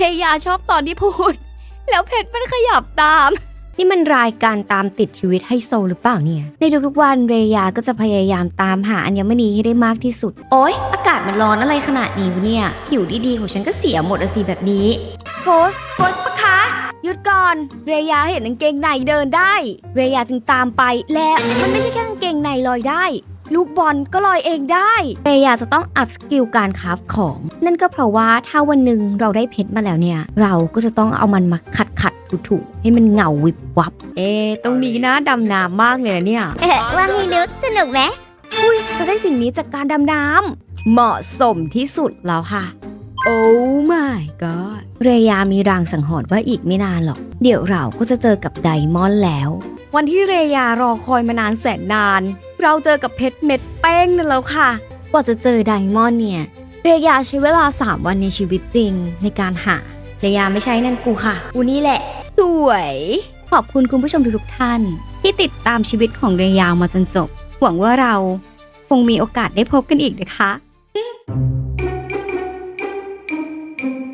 เรยาชอบตอนที่พูด แล้วเพชรมันขยับตาม นี่มันรายการตามติดชีวิตให้โซหรือเปล่าเนี่ย ในทุกๆวันเรยาก็จะพยายามตามหาอัญมณีให้ได้มากที่สุด โอ๊ย อากาศมันร้อนอะไรขนาดนี้วะเนี่ย ผิวดีๆของฉันก็เสียหมดอะสิแบบนี้โพสต์โพสต์ปะคะหยุดก่อน เรยาเห็นกางเกงในเดินได้ เรยาจึงตามไปและมันไม่ใช่แค่กางเกงในลอยได้ ลูกบอลก็ลอยเองได้เรยาจะต้องอัพสกิลการคราฟของ นั่นก็เพราะว่าถ้าวันหนึ่งเราได้เพชรมาแล้วเนี่ย เราก็จะต้องเอามันมาขัดขัดถูถูๆให้มันเงาวิบวับ เอ๊ะตรงนี้นะดำน้ำมากเลยนะเนี่ย เอ๊ะว่าไงนุชสนุกไหมอุ้ยเราได้สิ่งนี้จากการดำน้ำเหมาะสมที่สุดแล้วค่ะ โอ้ my god เรยามีรางสังหรณ์ว่าอีกไม่นานหรอก เดี๋ยวเราก็จะเจอกับไดมอนด์แล้ว วันที่เรยารอคอยมานานแสนนาน เราเจอกับเพชรเม็ดแป้งนั่นแล้วค่ะ กว่าจะเจอไดมอนด์เนี่ย เรยาใช้เวลา 3 วันในชีวิตจริงในการหา เรยาไม่ใช่นั่นกูค่ะ กูนี่แหละ สวย ขอบคุณคุณผู้ชมทุกท่าน ที่ติดตามชีวิตของเรยามาจนจบ หวังว่าเราคงมีโอกาสได้พบกันอีกนะคะ thank you